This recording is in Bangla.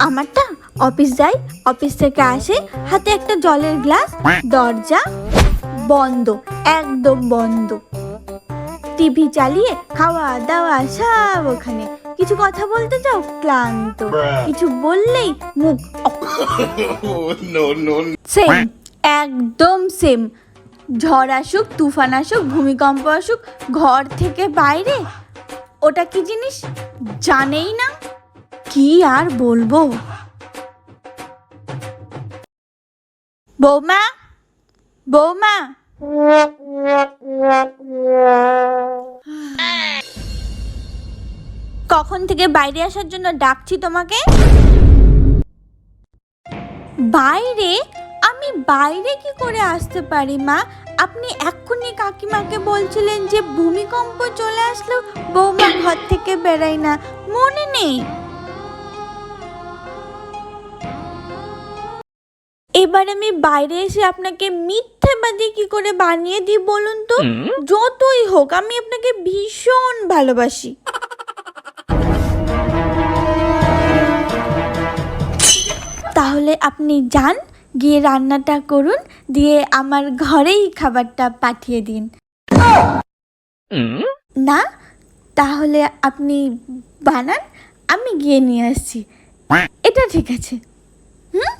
আমারটা অফিস যায় অফিস থেকে আসে হাতে একটা জলের গ্লাস দরজা বন্ধ একদম বন্ধ। টিভি চালিয়ে খাওয়া দাওয়া সব ওখানে। কিছু কথা বলতে চাও? ক্লান্ত। কিছু বললেই মুখ. সেম একদম সেম ঝড় আসুক তুফান আসুক ভূমিকম্প আসুক ঘর থেকে বাইরে ওটা কি জিনিস? জানেই না। কি আর বলব? বৌমা? বৌমা? কখন থেকে বাইরে আসার জন্য ডাকছি তোমাকে? বাইরে? আমি বাইরে কি করে আসতে পারি, মা? আপনি এক্ষুনি কাকিমাকে বলছিলেন যে ভূমিকম্প চলে আসলো বৌমা ঘর থেকে বেরাই না। মনে নেই। এবার আমি বাইরে এসে আপনাকে মিথ্যেবাদী কি করে বানিয়ে দিই বলুন তো? যতই হোক আমি আপনাকে ভীষণ ভালোবাসি। তাহলে আপনি যান গিয়ে রান্নাটা করুন দিয়ে আমার ঘরেই খাবারটা পাঠিয়ে দিন। না তাহলে আপনি বানান আমি গিয়ে নিয়ে আসছি। এটা ঠিক আছে। হুম?